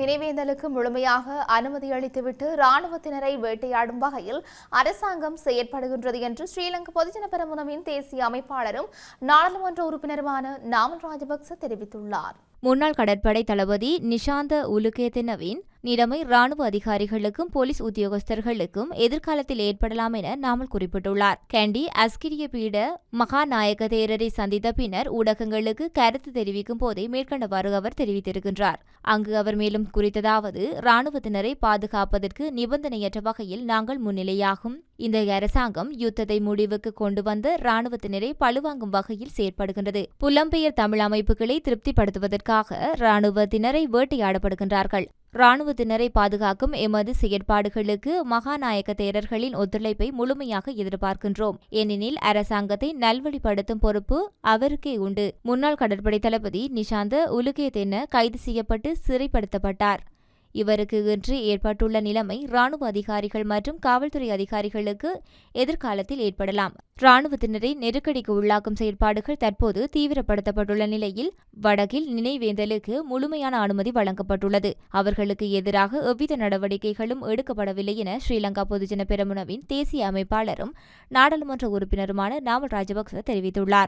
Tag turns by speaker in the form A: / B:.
A: நினைவேந்தலுக்கு முழுமையாக அனுமதி அளித்துவிட்டு ராணுவத்தினரை வேட்டையாடும் வகையில் அரசாங்கம் செயற்படுகின்றது என்று ஸ்ரீலங்கா பொதுஜன பெரமுனவின் தேசிய அமைப்பாளரும் நாடாளுமன்ற உறுப்பினருமான நாமல் ராஜபக்ச தெரிவித்துள்ளார்.
B: முன்னாள் கடற்படை தளபதி நிஷாந்த உலுகேதினவின் நிலைமை ராணுவ அதிகாரிகளுக்கும் போலீஸ் உத்தியோகஸ்தர்களுக்கும் எதிர்காலத்தில் ஏற்படலாம் என நாமல் குறிப்பிட்டுள்ளார். கேண்டி அஸ்கிரிய பீட மகாநாயக தேரரை சந்தித்த பின்னர் ஊடகங்களுக்கு கருத்து தெரிவிக்கும் போதே மேற்கண்டவாறு அவர் தெரிவித்திருக்கின்றார். அங்கு அவர் மேலும் குறித்ததாவது ராணுவத்தினரை பாதுகாப்பதற்கு நிபந்தனையற்ற வகையில் நாங்கள் முன்னிலையாகும். இந்த அரசாங்கம் யுத்தத்தை முடிவுக்கு கொண்டு வந்த ராணுவத்தினரை பழுவாங்கும் வகையில் செயற்படுகின்றது. புலம்பெயர் தமிழ் அமைப்புகளை திருப்திப்படுத்துவதற்காக ராணுவத்தினரை வேட்டையாடப்படுகின்றார்கள். ராணுவத்தினரை பாதுகாக்கும் எமது செயற்பாடுகளுக்கு மகாநாயக தேரர்களின் ஒத்துழைப்பை முழுமையாக எதிர்பார்க்கின்றோம். ஏனெனில் அரசாங்கத்தை நல்வழிப்படுத்தும் பொறுப்பு அவருக்கே உண்டு. முன்னாள் கடற்படை தளபதி நிஷாந்த உலுகேதென கைது செய்யப்பட்டு சிறைப்படுத்தப்பட்டார். இவருக்கு இன்று ஏற்பட்டுள்ள நிலைமை ராணுவ அதிகாரிகள் மற்றும் காவல்துறை அதிகாரிகளுக்கு எதிர்காலத்தில் ஏற்படலாம். ராணுவத்தினரை நெருக்கடிக்கு உள்ளாக்கும் செயற்பாடுகள் தற்போது தீவிரப்படுத்தப்பட்டுள்ள நிலையில் வடக்கில் நினைவேந்தலுக்கு முழுமையான அனுமதி வழங்கப்பட்டுள்ளது. அவர்களுக்கு எதிராக எவ்வித நடவடிக்கைகளும் எடுக்கப்படவில்லை என ஸ்ரீலங்கா பொதுஜன பெரமுனவின் தேசிய அமைப்பாளரும் நாடாளுமன்ற உறுப்பினருமான நாமல் ராஜபக்ச தெரிவித்துள்ளார்.